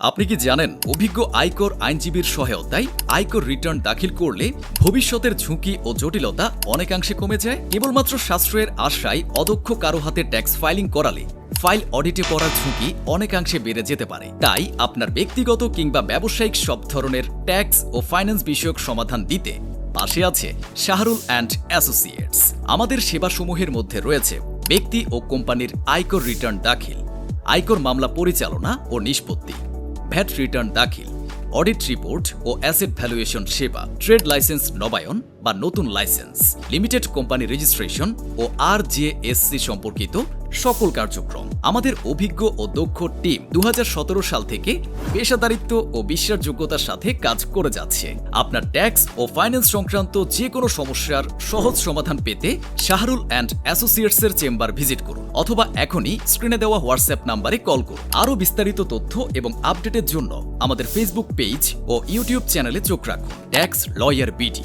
আপনি কি জানেন, অভিজ্ঞ আয়কর আইনজীবীর সহায়তায় আয়কর রিটার্ন দাখিল করলে ভবিষ্যতের ঝুঁকি ও জটিলতা অনেকাংশে কমে যায়? কেবলমাত্র সাশ্রয়ের আশায় অদক্ষ কারও হাতে ট্যাক্স ফাইলিং করালে ফাইল অডিটে পড়ার ঝুঁকি অনেকাংশে বেড়ে যেতে পারে। তাই আপনার ব্যক্তিগত কিংবা ব্যবসায়িক সব ধরনের ট্যাক্স ও ফাইন্যান্স বিষয়ক সমাধান দিতে পাশে আছে শাহরুল অ্যান্ড অ্যাসোসিয়েটস। আমাদের সেবাসমূহের মধ্যে রয়েছে ব্যক্তি ও কোম্পানির আয়কর রিটার্ন দাখিল আয়কর মামলা পরিচালনা ও নিষ্পত্তি ভ্যাট রিটার্ন দাখিল, অডিট রিপোর্ট ও অ্যাসেট ভ্যালুয়েশন সেবা, ট্রেড লাইসেন্স নবায়ন বা নতুন লাইসেন্স, লিমিটেড কোম্পানি রেজিস্ট্রেশন ও আর সম্পর্কিত সকল কার্যক্রম, আমাদের অভিজ্ঞ ও দক্ষ টিম দু হাজার সতেরো সাল থেকে পেশাদারিত্ব ও বিশ্বাসযোগ্যতার সাথে কাজ করে যাচ্ছে। আপনার ট্যাক্স ও ফাইন্যান্স সংক্রান্ত যে কোনো সমস্যার সহজ সমাধান পেতে শাহরুল অ্যান্ড অ্যাসোসিয়েটসের চেম্বার ভিজিট করুন অথবা এখনই স্ক্রিনে দেওয়া হোয়াটসঅ্যাপ নাম্বারে কল করুন। আরও বিস্তারিত তথ্য এবং আপডেটের জন্য আমাদের ফেসবুক পেজ ও ইউটিউব চ্যানেলে চোখ রাখুন। Tax, lawyer, BD.